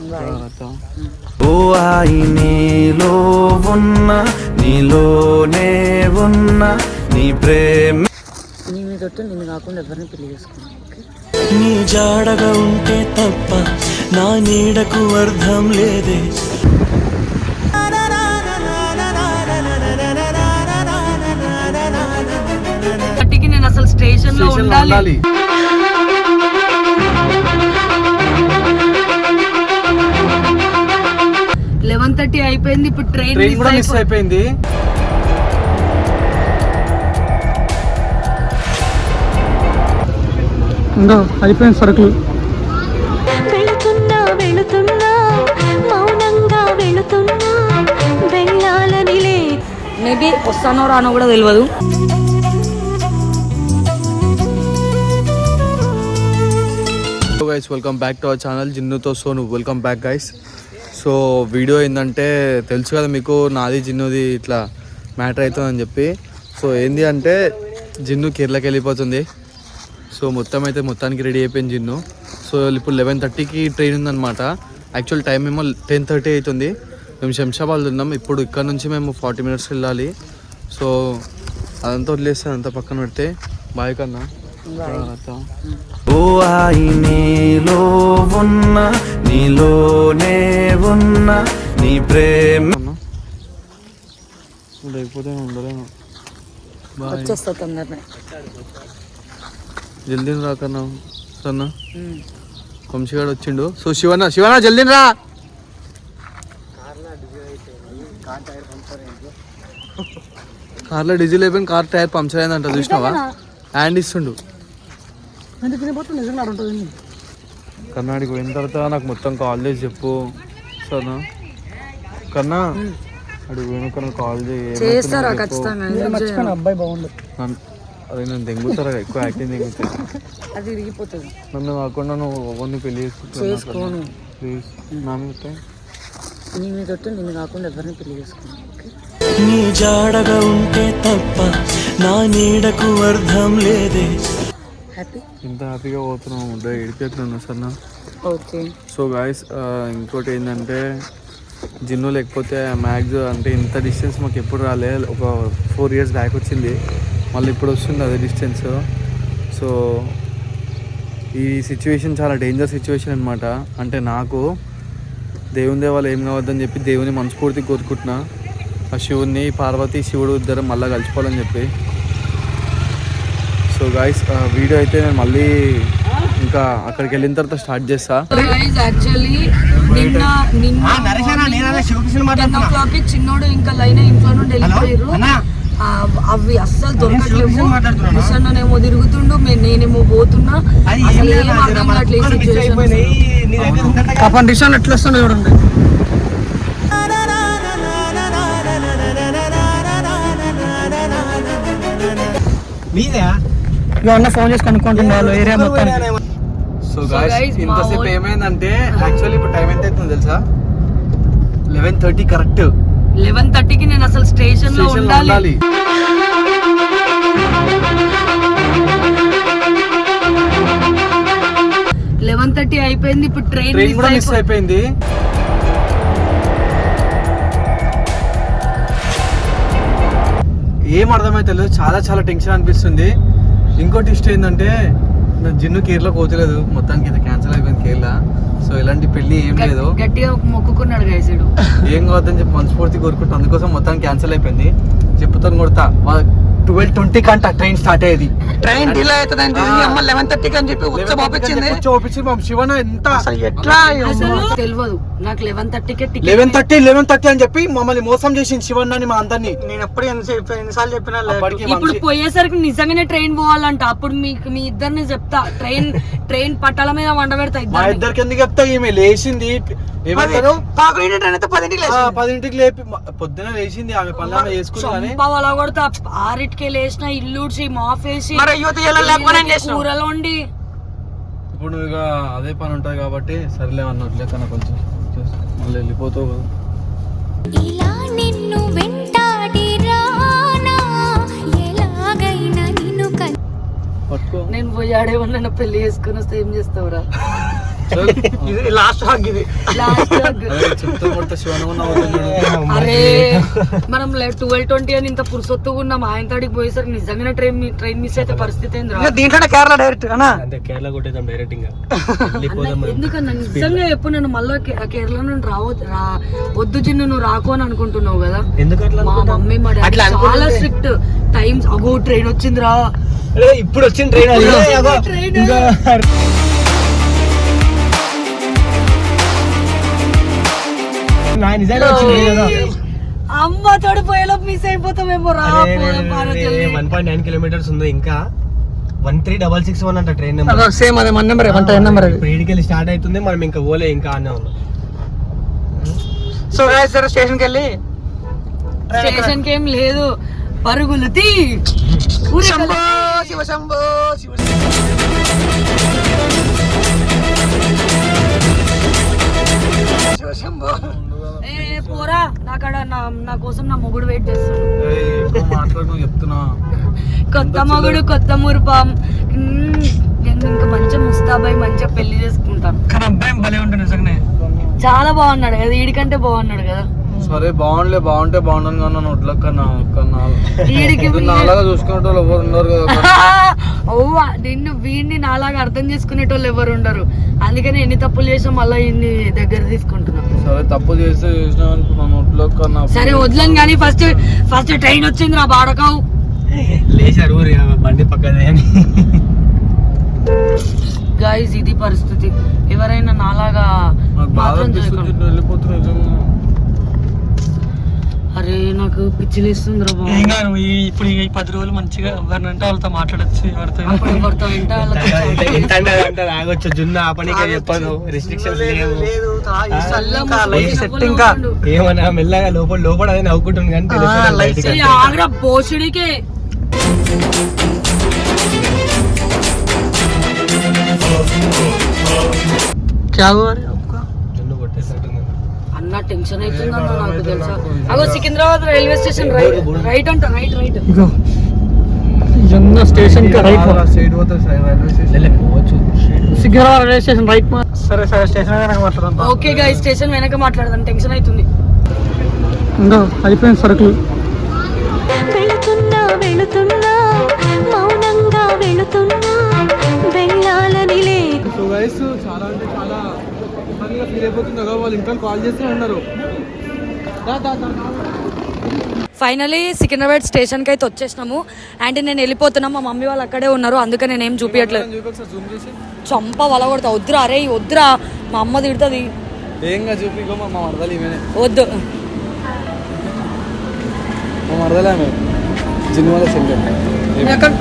ఓ ఆయి నీలో ఉన్న నీలోనే ఉన్న నీ ప్రేమ నీ మీద నిన్ను కాకుండా ఎవరిని పెళ్ళి చేసుకున్నాను నీ జాడగా ఉంటే తప్ప నా నీడకు అర్థం లేదే నేను అసలు స్టేషన్లో ఉండాలి థర్టీ అయిపోయింది ఇప్పుడు ట్రైన్ ట్రైన్ కూడా మిస్ అయిపోయింది. ఇంకా అయిపోయింది సరుకులు. వెళుతున్నా వెళుతున్నా మౌనంగా వెళుతున్నా వెళ్ళాలని లే మేబీ వస్తానో రానో కూడా తెలియదు guys welcome back to our channel జిన్నుతో Sonu welcome back guys so video ఏంటంటే తెలుసు కదా మీకు నాది జిన్నుది ఇట్లా మ్యాటర్ అవుతుందని చెప్పి. సో ఏంది అంటే జిన్ను కేరళకి వెళ్ళిపోతుంది. సో మొత్తం అయితే మొత్తానికి రెడీ అయిపోయింది జిన్ను. సో ఇప్పుడు లెవెన్ థర్టీకి ట్రైన్ ఉందన్నమాట. యాక్చువల్ టైం ఏమో టెన్ థర్టీ అవుతుంది. మేము శంషాబాద్ ఉన్నాం. ఇప్పుడు ఇక్కడ నుంచి మేము ఫార్టీ మినిట్స్ వెళ్ళాలి. సో అదంతా వదిలేస్తే అంతా పక్కన పెడితే. బాయ్ కన్నా. ఓ ఆయి నీలో ఉన్న నీలోనే ఉన్న నీ ప్రేమ. లేకపోతే ఉండలేను బాయ్. వచ్చేస్తా తొందరనే. జల్దీ రాకన్నా సన్నా వంశీగాడు వచ్చిండు. సో శివన్న శివన్న జల్దీ రా. కార్లో డీజిల్ అయిపోయింది కార్ టైర్ పంక్చర్ అయిందంట చూసినావా? హ్యాండ్ ఇస్తుండు. కర్ణాడికి పోయిన తర్వాత నాకు మొత్తం కాల్ చేసి చెప్పు. సరేనా? కన్నా అడుగు వెనుక కాల్ చేయి చేస్తారా? ఖచ్చితంగా. ఎందుకు చేయను? నన్ను- అదే దెంగుతారా? ఎక్కువ యాక్టింగ్ దెంగుతాయి అది విరిగిపోతుంది. నన్ను కాకుండా నువ్వు ఎవరిని పెళ్ళి చేసుకోను ప్లీజ్. నా మీద. నీ మీద నిన్ను కాకుండా ఎవరిని పెళ్ళి చేసుకున్నాను ఓకే? నీ జాడగా ఉంటే తప్ప నా నీడకు అర్థం లేదే. హ్యాపీ ఇంత హ్యాపీగా పోతున్నావు ముద్ద ఏడిపోతున్నాను సరేనా ఓకే సో గాయస్ ఇంకోటి ఏంటంటే జిన్ను లేకపోతే మ్యాక్స్ అంటే ఇంత డిస్టెన్స్ మాకు ఎప్పుడు రాలే. ఒక ఫోర్ ఇయర్స్ బ్యాక్ వచ్చింది. మళ్ళీ ఇప్పుడు వస్తుంది అదే డిస్టెన్స్ సో ఈ సిచ్యువేషన్ చాలా డేంజర్ సిచ్యువేషన్ అనమాట అంటే నాకు దేవుని దేవాలు ఏం కావద్దని చెప్పి దేవుని మనస్ఫూర్తి కోరుకుంటున్నా. ఆ శివుని పార్వతి శివుడు ఇద్దరు మళ్ళీ కలిసిపోవాలని చెప్పి. సో గాయస్ వీడియో అయితే నేను మళ్ళీ ఇంకా అక్కడికి వెళ్ళిన తర్వాత స్టార్ట్ చేస్తా. చిన్నోడు ఇంకా లైన్ ఇంట్లో నుండి వెళ్ళిపోయారు. అవి అస్సలు దొరకట్లేవు. మిషన్ ఏమో తిరుగుతుండు నేనేమో పోతున్నా. ఎట్లా చూడండి. అన్న ఫోన్ చేసి కనుక్కుంటున్నా వాళ్ళు ఏరియా మొత్తం సో guys, గాయస్ ఇంతసేపు ఏమైందంటే యాక్చువల్లీ ఇప్పుడు టైం ఎంత అవుతుందో తెలుసా లెవెన్ థర్టీ కరెక్ట్ లెవెన్ థర్టీకి నేను అసలు స్టేషన్లో ఉండాలి. లెవెన్ థర్టీ అయిపోయింది ఇప్పుడు ట్రైన్ ట్రైన్ కూడా మిస్ అయిపోయింది. ఏం అర్థమైతే లేదు చాలా చాలా టెన్షన్ అనిపిస్తుంది. ఇంకోటి ఇష్టం ఏంటంటే నా జిన్ను కేరళ పోతలేదు. మొత్తానికి ఇది క్యాన్సిల్ అయిపోయింది కేరళ. సో ఇలాంటి పెళ్ళి ఏం లేదు. గట్టిగా మొక్కుకున్నాడు గైసుడు ఏం కావద్దని చెప్పి మనస్ఫూర్తి కోరుకుంటా అందుకోసం మొత్తం క్యాన్సిల్ అయిపోయింది. చెప్పుతాను కొడతా. ట్వెల్వ్ ట్వంటీ కంట ట్రైన్ స్టార్ట్ అయ్యేది. ట్రైన్ డిలే అవుతుంది అమ్మ లెవెన్ థర్టీకి అని చెప్పి ఉత్సవ పంపించింది చూపించి మా శివన ఎంత అసలు ఎట్లా తెలియదు నాకు లెవెన్ థర్టీకే ticket eleven thirty eleven thirty అని చెప్పి మమ్మల్ని మోసం చేసింది శివన్నని మా అందరినీ. నేను ఎప్పుడు ఎన్ని ఎన్నిసార్లు చెప్పినా ఇప్పుడు పోయేసరికి నిజంగానే ట్రైన్ పోవాలంట. అప్పుడు మీకు మీ ఇద్దరిని చెప్తా. ట్రైన్ ట్రైన్ పట్టాల మీద వండ పెడతా మా ఇద్దరిని. ఇద్దరికి ఎందుకు చెప్తా? ఈమె లేచింది. పదింటికి లేపి పొద్దున లేచింది ఆమె పనులు చేసుకుని కానీ చంపవలా కొడతా ఆరిటికే లేచిన ఇల్లుడ్చి మాఫేసి? కూరలు వండి. ఇప్పుడు నువ్వు ఇక అదే పని ఉంటుంది కాబట్టి సరేలే అన్నట్లే కన్నా కొంచెం చేస్తా. మళ్ళీ వెళ్ళిపోతావు కదా. ఇలా నిన్ను వెంటాడి రానా? ఎలాగైనా నిన్ను కల్ పట్టుకో. నేను పోయి ఆడేమన్నా పెళ్ళి చేసుకుని వస్తే ఏం చేస్తావురా? ఇది లాస్ట్ ఇది. అరే మనం ట్వెల్వ్ ట్వంటీ అని ఇంత పురుసొత్తుగా ఉన్నాం ఆయన తాడికి పోయేసరికి నిజంగానే ట్రైన్ ట్రైన్ మిస్ అయితే పరిస్థితి ఏందిరా? దీంట్లోనే కేరళ డైరెక్ట్ అన్నా? అంటే కేరళ కొట్టేద్దాం డైరెక్ట్ ఇంకా. అన్న, ఎందుకన్నా? నిజంగా ఎప్పుడు నేను మళ్ళీ కేరళ నుండి రావద్దు రా వద్దు చిన్ను నువ్వు రాకు అని అనుకుంటున్నావు కదా? ఎందుకు అట్లా మా మమ్మీ మా డాడీ చాలా స్ట్రిక్ట్ టైమ్స్ అగో ట్రైన్ వచ్చిందిరా. ఇప్పుడు వచ్చిన ట్రైన్ నా నిజంగా వచ్చింది కదా అమ్మ తోడు పోయేలో మిస్ అయిపోతామేమో రా. వన్ పాయింట్ నైన్ కిలోమీటర్స్ ఉంది ఇంకా one three double six one అంట ట్రైన్ నెంబర్ సేమ్ అదే మన నెంబర్ వన్ ట్రైన్ నెంబర్ అది ఇప్పుడు ఈడికెళ్ళి స్టార్ట్ అవుతుంది మనం ఇంకా పోలే ఇంకా అనే ఉన్నాం. సో సరే స్టేషన్కి వెళ్ళి స్టేషన్కి ఏం లేదు. పరుగులు తీ. ఊరికెళ్ళి- శంభో శివ శంభో నాకాడ నా నా కోసం నా మొగుడు వెయిట్ చెప్తున్నా. కొత్త మొగుడు కొత్త మురుపం. నేను ఇంకా మంచిగా ముస్తాబాయ్ మంచిగా పెళ్ళి చేసుకుంటాను. కానీ అబ్బాయి భలే ఉంటుంది నిజంగానే. చాలా బాగున్నాడు కదా వీడికంటే బాగున్నాడు కదా. సరే బాగుండలే బాగుంటే బాగుండను కన్నా నోట్ల కన్నా కన్నా నాలాగా చూసుకునే వాళ్ళు ఎవరు ఉన్నారు కదా ఓ నిన్ను వీడిని నాలాగా అర్థం చేసుకునేటోళ్ళు ఎవరు ఉండరు. అందుకని ఎన్ని తప్పులు చేసాం మళ్ళీ ఇన్ని దగ్గర తీసుకుంటున్నాం. సరే తప్పు చేస్తే చేసిన అనుకున్నా నోట్లో కన్నా సరే వదలను కానీ ఫస్ట్ ఫస్ట్ ట్రైన్ వచ్చింది నా బాడకావు. లేచారు ఊరి బండి పక్కదే అని. గాయస్ ఇది పరిస్థితి. ఎవరైనా నాలాగా మాత్రం చేయకండి. అరే నాకు పిచ్చిలేస్తుందిరా బాబు ఇంకా నువ్వు ఈ- ఇప్పుడు ఈ పది రోజులు మంచిగా ఎవరినంటే వాళ్ళతో మాట్లాడచ్చు ఎవరితో అప్పుడు ఎవరితో వింటే వాళ్ళతో ఎంత అంటే అంత ఆగొచ్చు జున్ను ఆ పనికి చెప్పదు రిస్ట్రిక్షన్స్ లేవు సెట్ ఇంకా ఏమన్నా మెల్లగా లోపల లోపల అదే నవ్వుకుంటుంది కానీ తెలుస్తుంది బయటికి. ఈ ఆగ్రా బోసుడికే क्या हुआ रे జున్ను కొట్టేసినట్టుంది అన్న టెన్షన్ అవుతుందన్న నాకు తెలుసా? అగో Secunderabad railway station right right అంట రైట్ రైట్. జన్న స్టేషన్ రైట్ సైడ్ పోతే రైల్వే స్టేషన్. పోవచ్చు. సికింద్రాబాద్ రైల్వే స్టేషన్ రైట్ సరే సరే స్టేషన్ వెనక ఓకే గా స్టేషన్ వెనక మాట్లాడదాం టెన్షన్ అవుతుంది. ఇంకా అయిపోయింది సరుకులు. వెళుతున్నా వెళుతున్నా మౌనంగా ఫీల్ అయిపోతుంది వాళ్ళు ఇంట్లో కాల్ చేస్తూ ఉన్నారు. ఫైనలీ సికింద్రాబాద్ స్టేషన్కి అయితే వచ్చేసినాము. అండ్ నేను వెళ్ళిపోతున్నా. మా మమ్మీ వాళ్ళు అక్కడే ఉన్నారు. అందుకే నేను ఏం చూపించట్లేదు చూపి జూమ్ చేసి. చంప వల కొడతా. వద్దురా అరే వద్దురా. మా అమ్మ తిడుతుంది. వద్దు.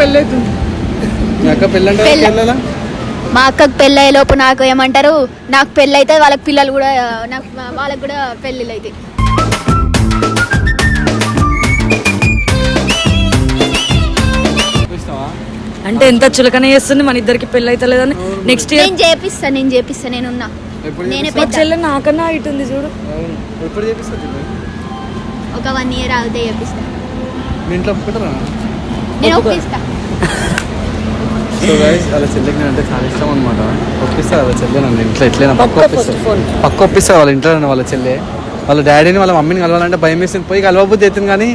పెళ్ళి మీ అక్కకు పెళ్ళి అయ్యే లోపు నాకు ఏమంటారు? నాకు పెళ్ళి అయితే వాళ్ళకి పిల్లలు కూడా నాకు వాళ్ళకి కూడా పెళ్ళిళ్ళు అయితే చూపిస్తావా అంటే ఎంత చులకన చేస్తుంది మన ఇద్దరికి పెళ్ళి అయితే లేదని నెక్స్ట్ ఇయర్ నేను చేపిస్తా నేను చేపిస్తా నేనున్నా. ఎప్పుడు నేనే పెద్ద. చెల్లె నాకన్నా ఇటు ఉంది చూడు. ఎప్పుడు చేపిస్తా చెల్లె ఒక వన్ ఇయర్ ఆగితే చేపిస్తా. ఇంట్లో ఒప్పుకుంటారా? నేను ఒప్పిస్తా. సో గైస్ వాళ్ళ చెల్లెకి అంటే చాలా ఇష్టం అనమాట ఒప్పిస్తా వాళ్ళ చెల్లె నన్ను ఇంట్లో ఎట్లైనా పక్క పక్క ఒప్పిస్తా first phone. పక్క ఒప్పిస్తా వాళ్ళ ఇంట్లో నన్ను వాళ్ళ చెల్లె. వాళ్ళ డాడీని వాళ్ళ మమ్మీని కలవాలంటే భయం వేసింది. పోయి కలవబుద్ధి అవుతుంది కానీ.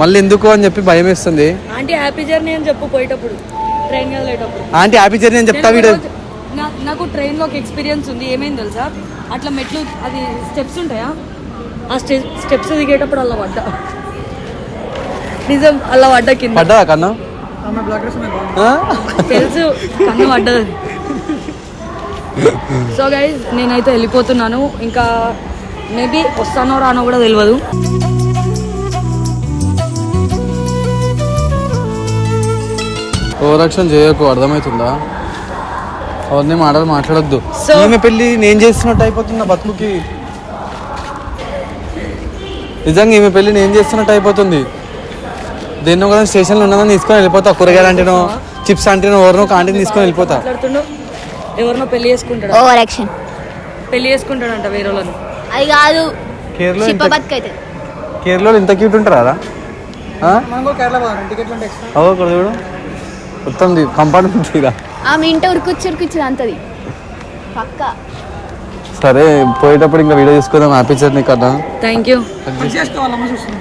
మళ్ళీ ఎందుకు అని చెప్పి భయం వేస్తుంది. ఆంటీ హ్యాపీ జర్నీ అని చెప్పు పోయేటప్పుడు. ట్రైన్ వెళ్ళేటప్పుడు. ఆంటీ హ్యాపీ జర్నీ అని చెప్తా వీడు. నాకు ట్రైన్లో ఒక ఎక్స్పీరియన్స్ ఉంది. ఏమైంది తెలుసా? అట్లా మెట్లు అది స్టెప్స్ ఉంటాయా? ఆ స్టె స్టెప్స్ దిగేటప్పుడు అలా పడ్డా. నిజం అలా పడ్డా కింద. పడ్డా. కన్నా? తెలుసు కన్ను పడ్డది. సో గైజ్ నేనైతే వెళ్ళిపోతున్నాను. ఇంకా మేబీ వస్తానో రానో కూడా తెలియదు ఓవరాక్షన్ చేయకు అర్థమవుతుందా అవన్నీ మాటలు మాట్లాడొద్దు. ఈమె పెళ్ళి నేను చేస్తున్నట్టు అయిపోతుంది నా బతుకుకి? నిజంగా ఈమె పెళ్ళి నేను చేస్తున్నట్టు అయిపోతుంది? దేన్నో కదా స్టేషన్లో ఉన్నదని తీసుకొని వెళ్ళిపోతా. కూరగాయలు అంటేనో చిప్స్ అంటేనో ఎవరినో కాంటీని తీసుకొని వెళ్ళిపోతా. మాట్లాడుతుండో ఎవరినో పెళ్ళి చేసుకుంటాడు? ఓవర్ యాక్షన్ పెళ్ళి చేసుకుంటాడంట వేరే వాళ్ళని. అది కాదు. కేరళలో చిప్ప ఇంత బతుకైతే. కేరళలో ఇంత క్యూట్ ఉంటారా అవు చూడు. మొత్తం కంపార్ట్మెంట్ తీరా? ఆమె ఇంట ఉరుకుచ్చి ఉరుకుచ్చి అంతది. పక్క. సరే పోయేటప్పుడు ఇంకా వీడియో తీసుకుందాం ఆపించారు నీకు అన్నా థ్యాంక్ యూ చూస్తుంది?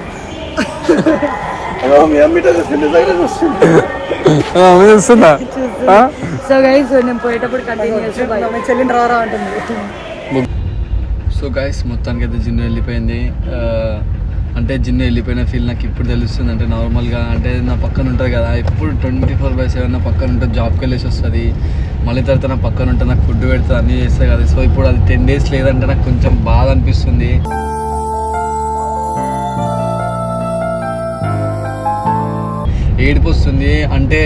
సో గైస్ నేను పోయేటప్పుడు కంటిన్యూ చెల్లిని రారా అంటుంది. సో గైస్ మొత్తానికి అయితే జిన్ను వెళ్ళిపోయింది. అంటే జిన్ను వెళ్ళిపోయిన ఫీల్ నాకు ఇప్పుడు తెలుస్తుంది. అంటే నార్మల్గా అంటే నా పక్కన ఉంటుంది కదా ఇప్పుడు ట్వంటీ ఫోర్ బై సెవెన్ నా పక్కన ఉంటుంది జాబ్కి వెళ్ళేసి వస్తుంది. మళ్ళీ తర్వాత నా పక్కన ఉంటే నాకు ఫుడ్ పెడుతుంది అన్నీ చేస్తుంది కదా. సో ఇప్పుడు అది టెన్ డేస్ లేదంటే నాకు కొంచెం బాధ అనిపిస్తుంది. ఏడుపు వస్తుంది అంటే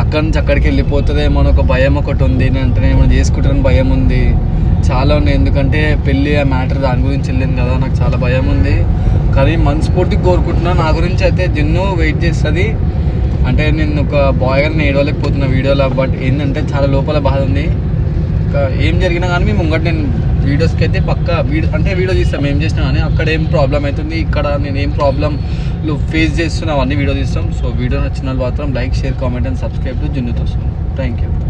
అక్కడి నుంచి అక్కడికి వెళ్ళిపోతుంది ఏమో ఒక భయం ఒకటి ఉంది. అంటే ఏమైనా చేసుకుంటానని భయం ఉంది. చాలా ఉన్నాయి. ఎందుకంటే పెళ్ళి ఆ మ్యాటర్ దాని గురించి వెళ్ళింది కదా. నాకు చాలా భయం ఉంది. కానీ మనస్ఫూర్తిగా కోరుకుంటున్నా. నా గురించి అయితే జిన్ను వెయిట్ చేస్తుంది. అంటే నేను ఒక బాయ్గా నేను ఏడవలేకపోతున్నా వీడియోలో బట్ ఏంటంటే చాలా లోపల బాధ ఉంది. ఇంకా ఏం జరిగినా కానీ మేము ముంగట నేను వీడియోస్కి అయితే పక్క వీడియో అంటే వీడియో తీస్తాం. ఏం చేసినా కానీ అక్కడ ఏం ప్రాబ్లం అవుతుంది ఇక్కడ నేను ఏం ప్రాబ్లంలు ఫేస్ చేస్తున్నా అవన్నీ వీడియో తీస్తాం. సో వీడియో నచ్చిన వాళ్ళు మాత్రం like share comment and subscribe to జున్నుతో thank you